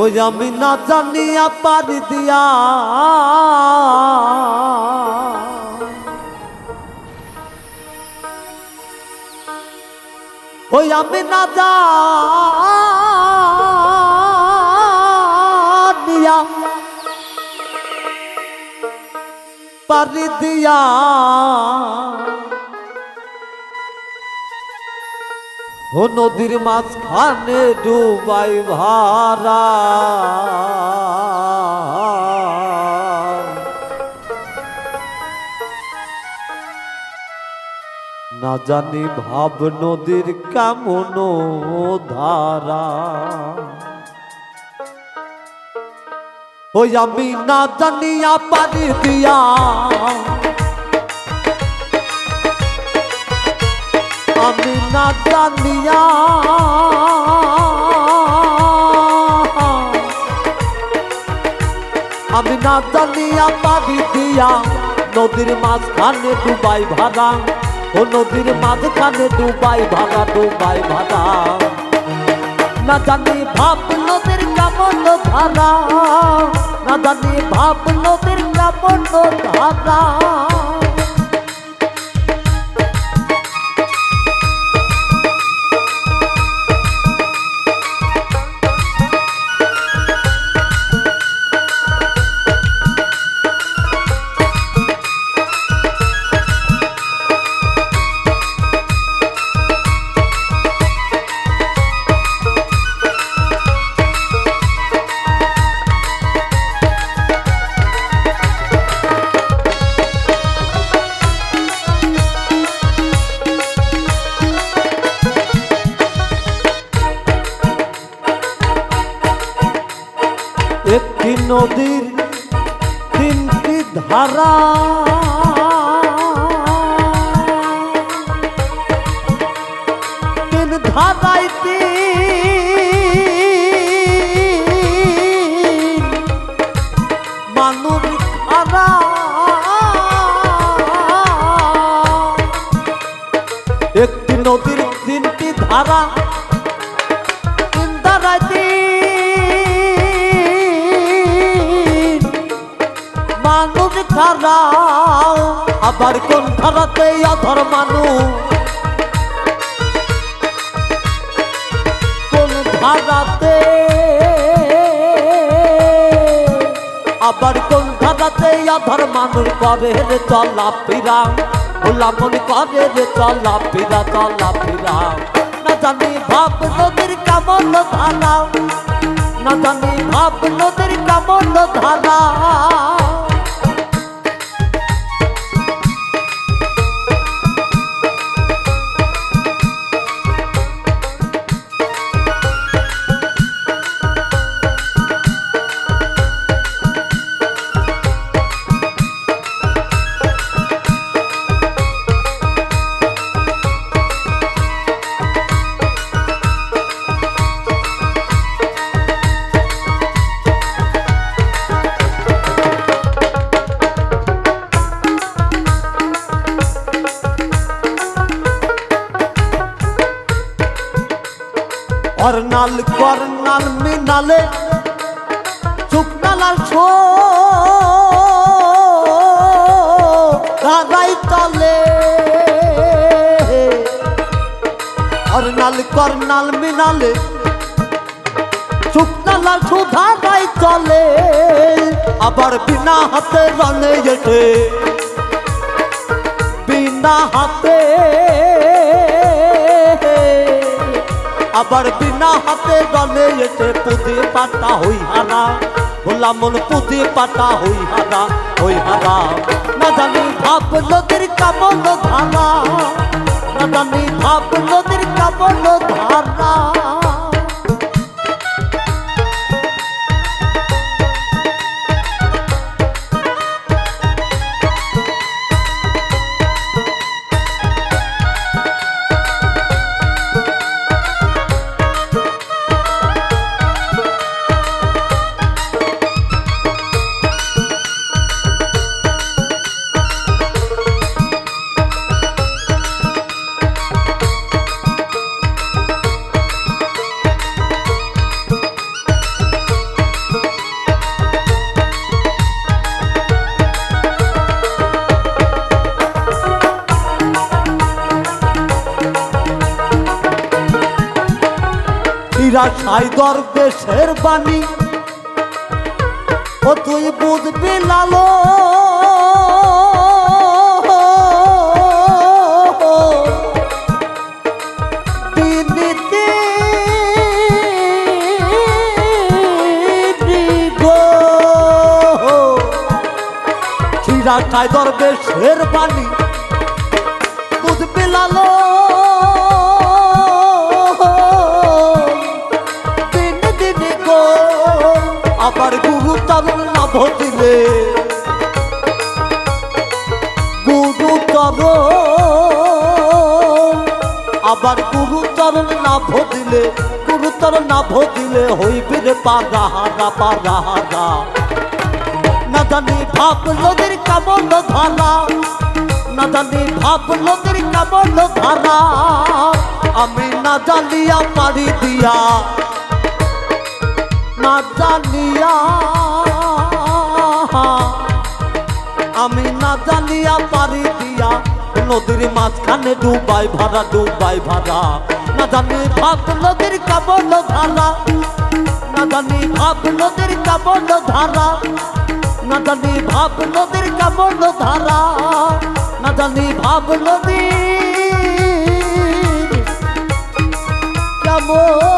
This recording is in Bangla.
ওই আমি না জানিয়া পারি দিয়া। ওই আমি না জানিয়া পারি দিয়া। ও নদীর মাঝখানে ডুবাই ভারা না জানি ভাব নদীর কেমন ধারা। ওই আমি না জানি পারি দিয়া আমি না জানিয়া। আমি না জানিয়া পাবি দিয়া নদীর মাঝখানে ডুবাই ভাড়া। ও নদীর মাঝখানে ডুবাই ভাড়া ডুবাই ভাড়া। না জানি ভাব নদীর কেমন ধারা। না জানি ভাব নদীর কেমন ধারা। ধারা তিন ধারাই তিন মানুষ খারা খারা আবার কোন ধারাতে অধর মানুষ কোন ধারাতে? আবার কোন ধারাতে অধর মানুষ করে রে চলা ফিরা ভোলামন করে রে চলা ফিরা চলা ফিরা। না জানি ভাব নদীর কেমন ধারা, না জানি ভাব নদীর কেমন ধারা। অর্নাল কর্নাল মিনালে শুকনালাল ছো দাঁড়াই তলে। অর্নাল কর্নাল মিনালে শুকনালাল সুধারাই চলে আবার বিনা হাতে রনে যেতে বিনা হাতে। আবার বিনা হাতে গলে এসে পুঁতি পাতা হই হারা। ভোলা মন পুঁতি পাতা হই হারা হই হারা। না জানি ভাব নদীর কামল ধারা। না জানি ভাব নদীর কামল ধারা। চিরা সাই দরবেশের বাণী। ও তুই বুঝবি লালো সাই দরবেশের বাণী। বুঝবি লালো তরুণ লাভ দিলে গুরু তরুণ আবার গুরু তরুণ লাভ দিলে, গুরু তরুণ লাভ দিলে হইবে রে পারাহারা পারাহারা না জানি ভাব নদীর কামল ধারা, না জানি ভাব নদীর কামল ধারা, আমি না জানিয়া পারি দিয়া, না জানিয়া নদীর মাঝখানে ডুবাই ভাড়া ডুবাই ভাড়া না জানি ভাত নদীর কাবল ধারা। না জানি ভাত নদীর কাবল ধারা। না জানি ভাব নদীর কাবল ধারা। না জানি ভাব নদী কাবল